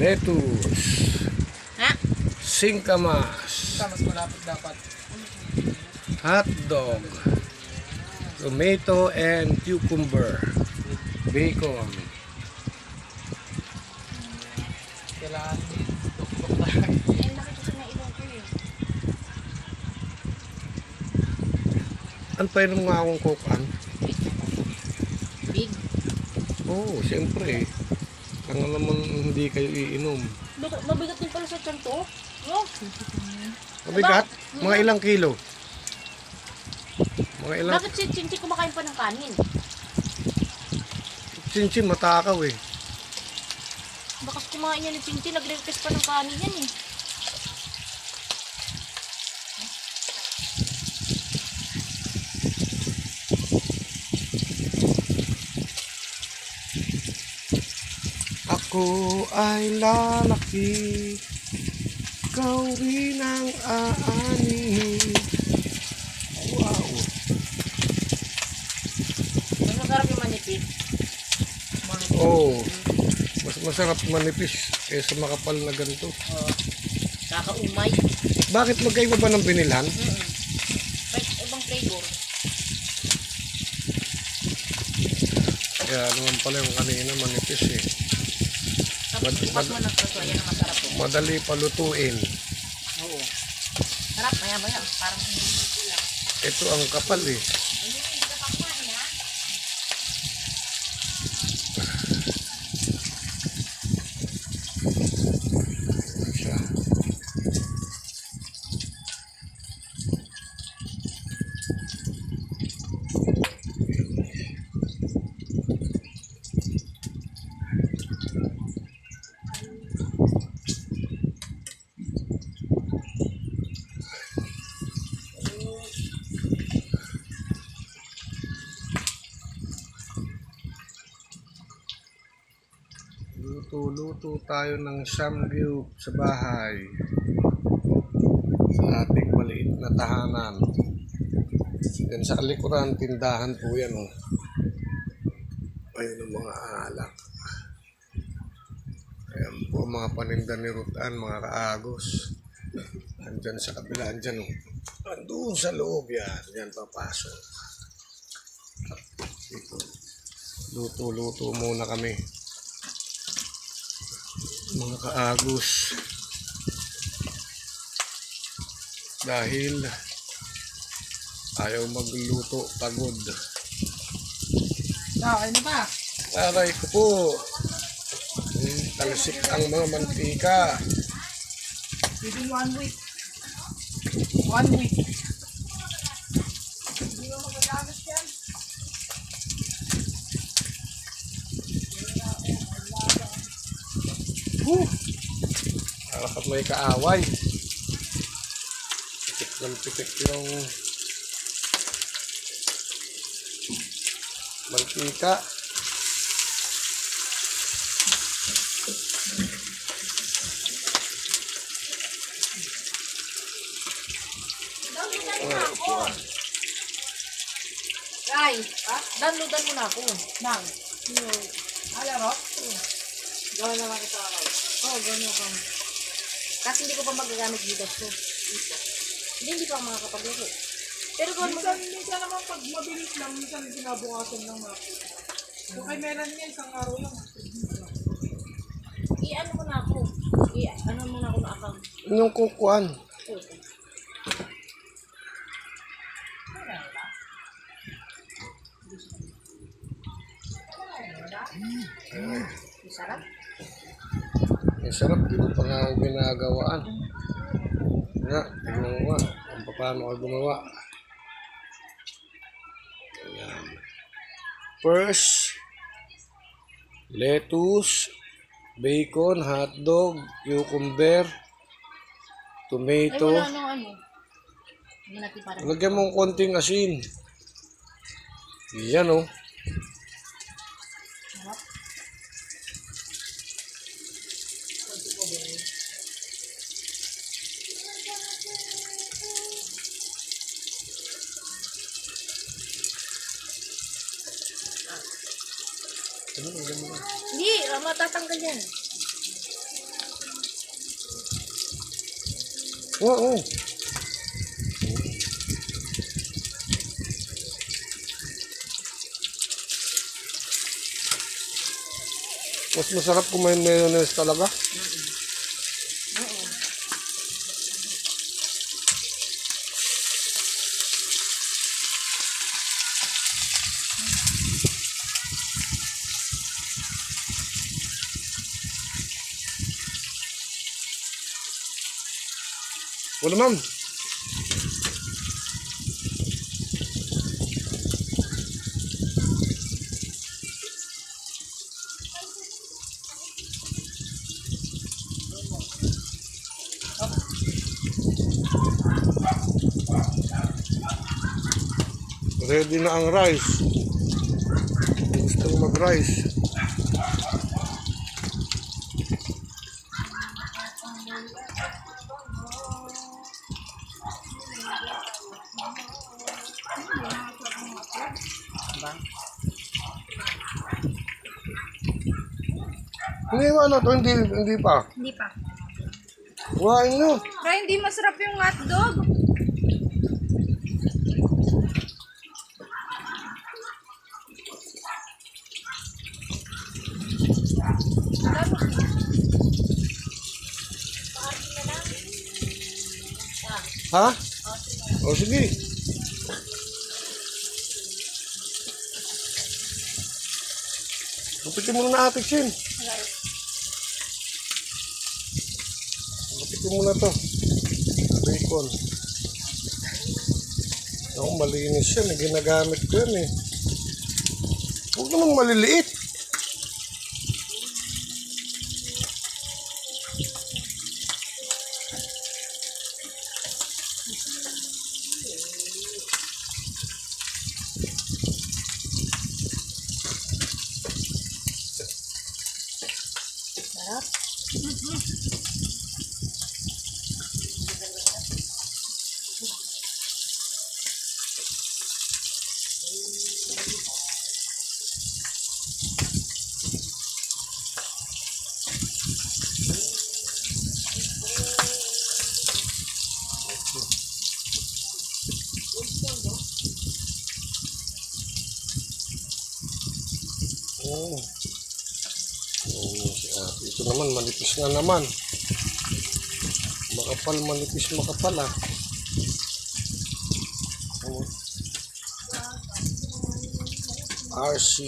lettuce, Ha? singkamas, mas malapit dapat. hotdog, tomato and cucumber, bacon, Kailangan tayo. Eh, nakikita na ilong ko eh. Ano mga akong kukan? Big. Oo, oh, siyempre. Kaya naman hindi kayo iinom. Mabigat, din pala sa tiyan to. No? Mabigat? Mga ilang kilo? Mga ilang... Bakit si Chinchi kumakain pa ng kanin? Chinchin, matakaw eh. Bakas kumain yan ni Chinchi, nagre-request pa ng kanin yan eh. Ako ay lalaki, ikaw rin ang aani. Wow. Mas masarap yung manipis. Oh, mas masarap manipis kaysa makapal na ganito. Oh. Kakaumay. Bakit magkaiba ba ng binilhan? Mm-mm. May ibang flavor. Kaya naman pala yung kanina manipis eh. Mad- bukas mo ng praso, yan ang masarap po. Madali palutuin. Oo. Sarap, maya maya. Parang hindi lang. Ito ang kapal eh. Luto-luto tayo ng samgyup sa bahay. Sa ating maliit na tahanan. Yan sa kalikuran, tindahan po yan. Oh. Ayun ang mga alak. Ayan po mga paninda ni Rutan, mga kaagos. Andyan sa kabila, andyan. Oh. Andun sa loob yan. Yan papasok. Luto-luto muna kami mga kaagos dahil ayaw magluto pagod Na, ano ba? aray ko po Hmm, talsik ang mga mantika Within one week. One week. Hindi mo magagamit yan. Whew! Para ka may kaaway pitik ng pitik yung mantika. Ay, ha? Downloadan mo na ako. Nang. Alam mo? Gawin naman kita ako. Oo, oh, gawin ako. Kasi hindi ko pa magagamit Gcash ko. Hindi, hindi pa ako makakapagluto. Pero kung mag- Minsan, minsan naman pag mabilis lang, minsan sinabukasan ng mga Kung kay meron niya, isang araw lang. i-ano mo na ako. I-ano mo na ako na account. yung kukuan sarap, di ko pa nga ako ginagawaan. Nga, tignan mo nga kung paano ako gumawa. Ayan. First, lettuce, bacon, hotdog, cucumber, Ay, tomato. wala nang ano. Lagyan mo ng konting asin. Yan oh. Ano, ulam mo na. Hindi, ah, matatanggal yan. Oo. Oh, oh. Mas masarap kumain mayonnaise talaga. Hmm. Wala ma'am. Ready na ang rice. Gusto mag-rice. Hindi ba ano to? Hindi, hindi pa. Hindi pa. Kuhain nyo. Pero hindi masarap yung hotdog. Ha? O sige. Gupitin mo na ate Chin. Gupitin mo na to. Bacon. Ako, malinis yan. Ginagamit ko yan eh. Huwag namang maliliit. Sarap. Oo. Ito naman, manipis na naman. Makapal, manipis, makapal ah. Oo. RC.